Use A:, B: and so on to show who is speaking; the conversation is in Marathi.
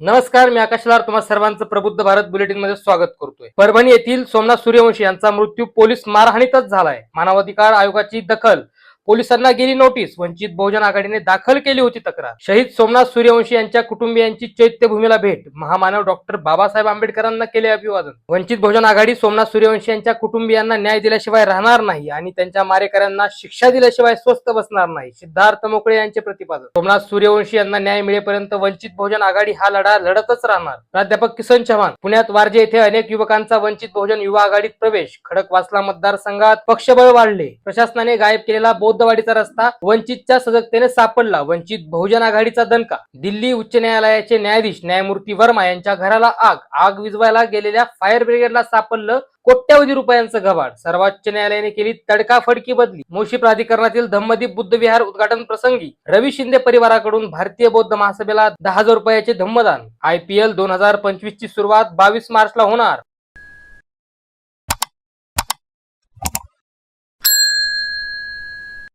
A: नमस्कार मी आकाश लाड तुम्हा सर्वांचं प्रबुद्ध भारत बुलेटिनमध्ये स्वागत करतोय. परभणी येथील सोमनाथ सूर्यवंशी यांचा मृत्यू पोलीस मारहाणीतच झालाय. मानवाधिकार आयोगाची दखल पोलिसांना गेली नोटीस. वंचित बहुजन आघाडीने दाखल केली होती तक्रार. शहीद सोमनाथ सूर्यवंशी यांच्या कुटुंबियांची चैत्यभूमीला भेट. महामानव डॉक्टर बाबासाहेब आंबेडकरांना केले अभिवादन. वंचित बहुजन आघाडी सोमनाथ सूर्यवंशी यांच्या कुटुंबियांना न्याय दिल्याशिवाय राहणार नाही आणि त्यांच्या मारेकऱ्यांना शिक्षा दिल्याशिवाय स्वस्त बसणार नाही. सिद्धार्थ मोकळे यांचे प्रतिपादन. सोमनाथ सूर्यवंशी यांना न्याय मिळेपर्यंत वंचित बहुजन आघाडी हा लढा लढतच राहणार. प्राध्यापक किसन चव्हाण. पुण्यात वारजे येथे अनेक युवकांचा वंचित बहुजन युवा आघाडीत प्रवेश. खडकवासला मतदारसंघात पक्षबळ वाढले. प्रशासनाने गायब केलेला बौद्धवाडीचा रस्ता वंचितच्या सजगतेने सापडला. वंचित बहुजन आघाडीचा दणका. दिल्ली उच्च न्यायालयाचे न्यायाधीश न्यायमूर्ती वर्मा यांच्या घराला आग. आग विजवायला गेलेल्या फायर ब्रिगेडला सापडलं कोट्यावधी रुपयांचं गबाड सर्वोच्च न्यायालयाने केली तडकाफडकी बदली. मोशी प्राधिकरणातील धम्मदीप बुद्ध विहार उद्घाटन प्रसंगी रवी शिंदे परिवाराकडून भारतीय बौद्ध महासभेला दहा हजार रुपयाचे धम्मदान. आय पी एल दोन हजार पंचवीस ची सुरुवात बावीस मार्चला होणार.